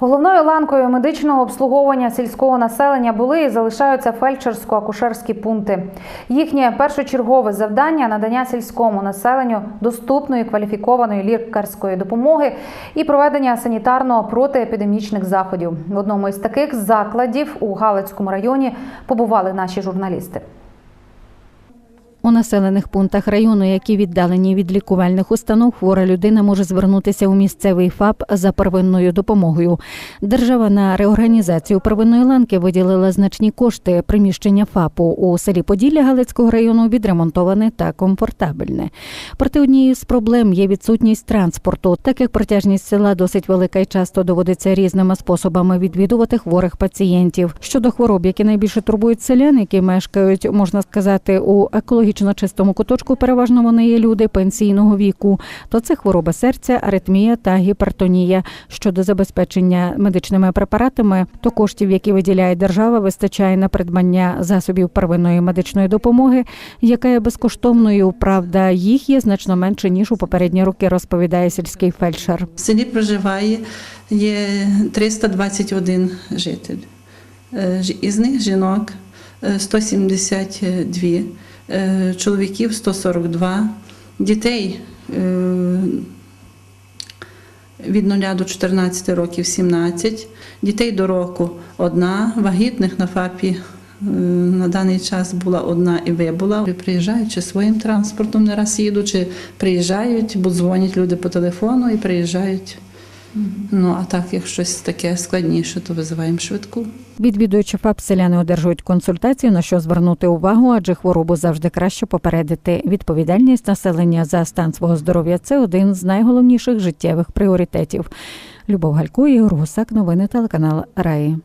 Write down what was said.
Головною ланкою медичного обслуговування сільського населення були і залишаються фельдшерсько-акушерські пункти. Їхнє першочергове завдання надання сільському населенню доступної кваліфікованої лікарської допомоги і проведення санітарно протиепідемічних заходів. В одному із таких закладів у Галицькому районі побували наші журналісти. У населених пунктах району, які віддалені від лікувальних установ, хвора людина може звернутися у місцевий ФАП за первинною допомогою. Держава на реорганізацію первинної ланки виділила значні кошти. Приміщення ФАПу у селі Поділля Галицького району відремонтоване та комфортабельне. Проте однією з проблем є відсутність транспорту, так як протяжність села досить велика і часто доводиться різними способами відвідувати хворих пацієнтів. Щодо хвороб, які найбільше турбують селян, які мешкають, можна сказати, у екологічно чистому куточку, переважно вони є люди пенсійного віку, то це хвороба серця, аритмія та гіпертонія. Щодо забезпечення медичними препаратами, то коштів, які виділяє держава, вистачає на придбання засобів первинної медичної допомоги, яка є безкоштовною. Правда, їх є значно менше ніж у попередні роки, розповідає сільський фельдшер. В селі проживає є 321 житель. Е, Із них жінок 172, е, чоловіків 142, дітей е, від 0 до 14 років 17, дітей до року одна, вагітних на ФАПі е, на даний час була одна і вибула. Приїжджають чи своїм транспортом не раз їдуть, чи приїжджають, бо дзвонять люди по телефону і приїжджають. Ну, а так, як щось таке складніше, то визиваємо швидку. Відвідуючи ФАП, селяни одержують консультацію, на що звернути увагу, адже хворобу завжди краще попередити. Відповідальність населення за стан свого здоров'я це один з найголовніших життєвих пріоритетів. Любов Галько, Ігор Гусак, новини телеканал Раї.